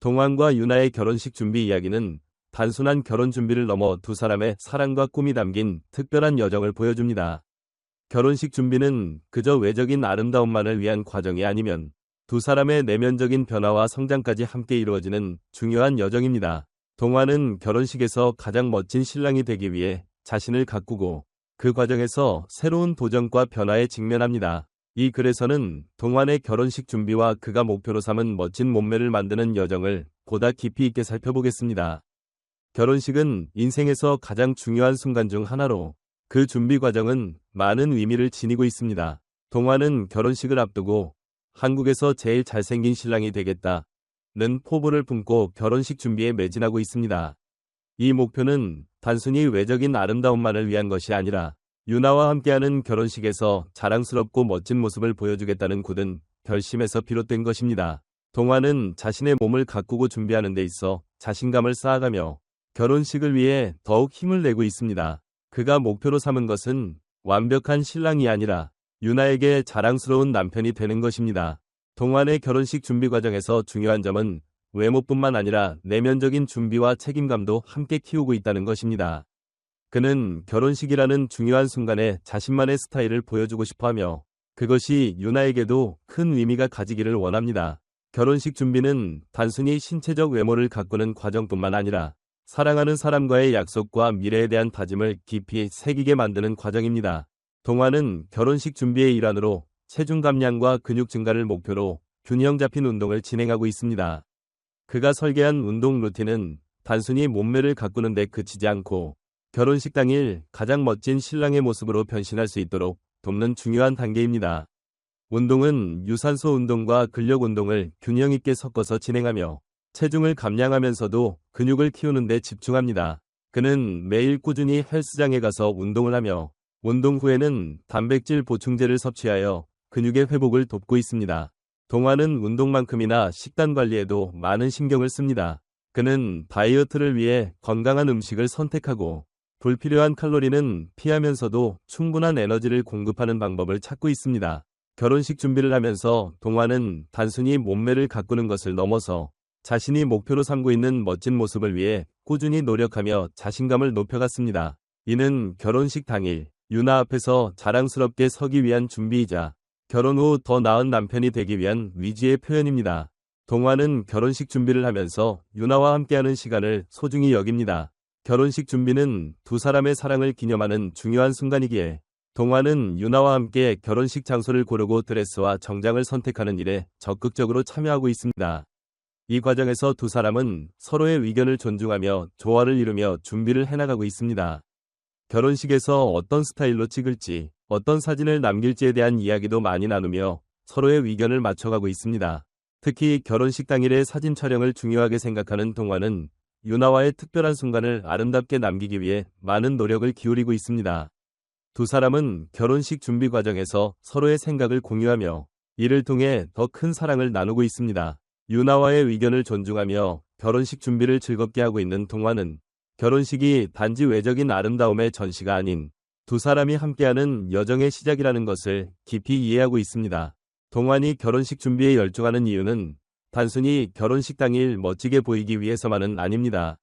동환과 유나의 결혼식 준비 이야기는 단순한 결혼 준비를 넘어 두 사람의 사랑과 꿈이 담긴 특별한 여정을 보여줍니다. 결혼식 준비는 그저 외적인 아름다움만을 위한 과정이 아니면 두 사람의 내면적인 변화와 성장까지 함께 이루어지는 중요한 여정입니다. 동화는 결혼식에서 가장 멋진 신랑이 되기 위해 자신을 가꾸고 그 과정에서 새로운 도전과 변화에 직면합니다. 이 글에서는 동환의 결혼식 준비와 그가 목표로 삼은 멋진 몸매를 만드는 여정을 보다 깊이 있게 살펴보겠습니다. 결혼식은 인생에서 가장 중요한 순간 중 하나로 그 준비 과정은 많은 의미를 지니고 있습니다. 동환은 결혼식을 앞두고 한국에서 제일 잘생긴 신랑이 되겠다. 는 포부를 품고 결혼식 준비에 매진하고 있습니다. 이 목표는 단순히 외적인 아름다움만을 위한 것이 아니라 유나와 함께하는 결혼식에서 자랑스럽고 멋진 모습을 보여주겠다는 굳은 결심에서 비롯된 것입니다. 동화는 자신의 몸을 가꾸고 준비하는 데 있어 자신감을 쌓아가며 결혼식을 위해 더욱 힘을 내고 있습니다. 그가 목표로 삼은 것은 완벽한 신랑이 아니라 유나에게 자랑스러운 남편이 되는 것입니다. 동환의 결혼식 준비 과정에서 중요한 점은 외모뿐만 아니라 내면적인 준비와 책임감도 함께 키우고 있다는 것입니다. 그는 결혼식이라는 중요한 순간에 자신만의 스타일을 보여주고 싶어 하며 그것이 유나에게도 큰 의미가 가지기를 원합니다. 결혼식 준비는 단순히 신체적 외모를 가꾸는 과정뿐만 아니라 사랑하는 사람과의 약속과 미래에 대한 다짐을 깊이 새기게 만드는 과정입니다. 동화는 결혼식 준비의 일환으로 체중 감량과 근육 증가를 목표로 균형 잡힌 운동을 진행하고 있습니다. 그가 설계한 운동 루틴은 단순히 몸매를 가꾸는 데 그치지 않고 결혼식 당일 가장 멋진 신랑의 모습으로 변신할 수 있도록 돕는 중요한 단계입니다. 운동은 유산소 운동과 근력 운동을 균형 있게 섞어서 진행하며 체중을 감량하면서도 근육을 키우는 데 집중합니다. 그는 매일 꾸준히 헬스장에 가서 운동을 하며 운동 후에는 단백질 보충제를 섭취하여 근육의 회복을 돕고 있습니다. 동화는 운동만큼이나 식단 관리에도 많은 신경을 씁니다. 그는 다이어트를 위해 건강한 음식을 선택하고 불필요한 칼로리는 피하면서도 충분한 에너지를 공급하는 방법을 찾고 있습니다. 결혼식 준비를 하면서 동화는 단순히 몸매를 가꾸는 것을 넘어서 자신이 목표로 삼고 있는 멋진 모습을 위해 꾸준히 노력하며 자신감을 높여갔습니다. 이는 결혼식 당일 유나 앞에서 자랑스럽게 서기 위한 준비이자 결혼 후 더 나은 남편이 되기 위한 위지의 표현입니다. 동화는 결혼식 준비를 하면서 유나와 함께하는 시간을 소중히 여깁니다. 결혼식 준비는 두 사람의 사랑을 기념하는 중요한 순간이기에 동화는 유나와 함께 결혼식 장소를 고르고 드레스와 정장을 선택하는 일에 적극적으로 참여하고 있습니다. 이 과정에서 두 사람은 서로의 의견을 존중하며 조화를 이루며 준비를 해나가고 있습니다. 결혼식에서 어떤 스타일로 찍을지, 어떤 사진을 남길지에 대한 이야기도 많이 나누며 서로의 의견을 맞춰가고 있습니다. 특히 결혼식 당일의 사진 촬영을 중요하게 생각하는 동화는 유나와의 특별한 순간을 아름답게 남기기 위해 많은 노력을 기울이고 있습니다. 두 사람은 결혼식 준비 과정에서 서로의 생각을 공유하며 이를 통해 더 큰 사랑을 나누고 있습니다. 유나와의 의견을 존중하며 결혼식 준비를 즐겁게 하고 있는 동화는 결혼식이 단지 외적인 아름다움의 전시가 아닌 두 사람이 함께하는 여정의 시작이라는 것을 깊이 이해하고 있습니다. 동환이 결혼식 준비에 열중하는 이유는 단순히 결혼식 당일 멋지게 보이기 위해서만은 아닙니다.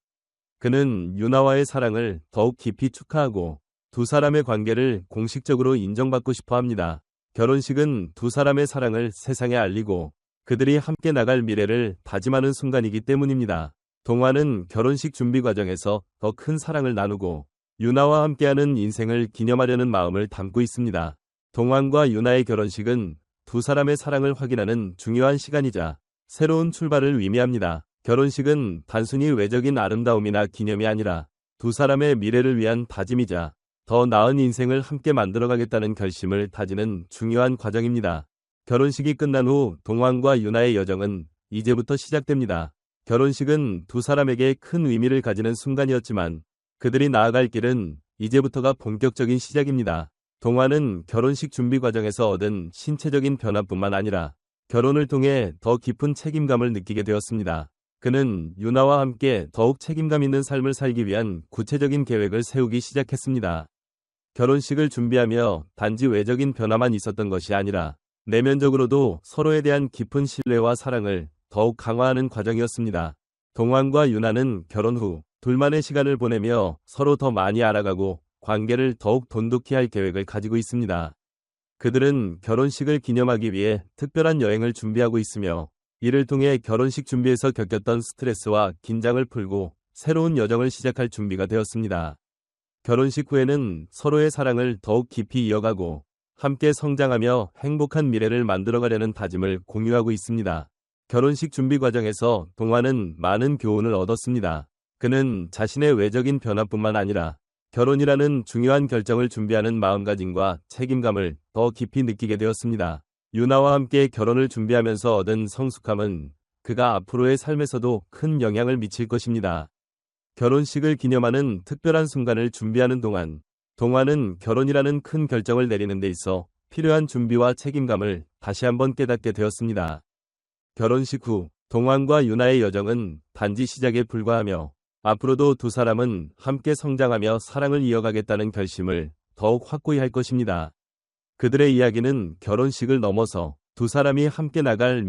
그는 유나와의 사랑을 더욱 깊이 축하하고 두 사람의 관계를 공식적으로 인정받고 싶어 합니다. 결혼식은 두 사람의 사랑을 세상에 알리고 그들이 함께 나갈 미래를 다짐하는 순간이기 때문입니다. 동화는 결혼식 준비 과정에서 더 큰 사랑을 나누고 유나와 함께하는 인생을 기념하려는 마음을 담고 있습니다. 동환과 유나의 결혼식은 두 사람의 사랑을 확인하는 중요한 시간이자 새로운 출발을 의미합니다. 결혼식은 단순히 외적인 아름다움이나 기념이 아니라 두 사람의 미래를 위한 다짐이자 더 나은 인생을 함께 만들어가겠다는 결심을 다지는 중요한 과정입니다. 결혼식이 끝난 후 동환과 유나의 여정은 이제부터 시작됩니다. 결혼식은 두 사람에게 큰 의미를 가지는 순간이었지만 그들이 나아갈 길은 이제부터가 본격적인 시작입니다. 동환은 결혼식 준비 과정에서 얻은 신체적인 변화뿐만 아니라 결혼을 통해 더 깊은 책임감을 느끼게 되었습니다. 그는 유나와 함께 더욱 책임감 있는 삶을 살기 위한 구체적인 계획을 세우기 시작했습니다. 결혼식을 준비하며 단지 외적인 변화만 있었던 것이 아니라 내면적으로도 서로에 대한 깊은 신뢰와 사랑을 더욱 강화하는 과정이었습니다. 동환과 유나는 결혼 후 둘만의 시간을 보내며 서로 더 많이 알아가고 관계를 더욱 돈독히 할 계획을 가지고 있습니다. 그들은 결혼식을 기념하기 위해 특별한 여행을 준비하고 있으며 이를 통해 결혼식 준비에서 겪었던 스트레스와 긴장을 풀고 새로운 여정을 시작할 준비가 되었습니다. 결혼식 후에는 서로의 사랑을 더욱 깊이 이어가고 함께 성장하며 행복한 미래를 만들어가려는 다짐을 공유하고 있습니다. 결혼식 준비 과정에서 동화는 많은 교훈을 얻었습니다. 그는 자신의 외적인 변화뿐만 아니라 결혼이라는 중요한 결정을 준비하는 마음가짐과 책임감을 더 깊이 느끼게 되었습니다. 유나와 함께 결혼을 준비하면서 얻은 성숙함은 그가 앞으로의 삶에서도 큰 영향을 미칠 것입니다. 결혼식을 기념하는 특별한 순간을 준비하는 동안 동화는 결혼이라는 큰 결정을 내리는 데 있어 필요한 준비와 책임감을 다시 한번 깨닫게 되었습니다. 결혼식 후 동환과 유나의 여정은 단지 시작에 불과하며 앞으로도 두 사람은 함께 성장하며 사랑을 이어가겠다는 결심을 더욱 확고히 할 것입니다. 그들의 이야기는 결혼식을 넘어서 두 사람이 함께 나갈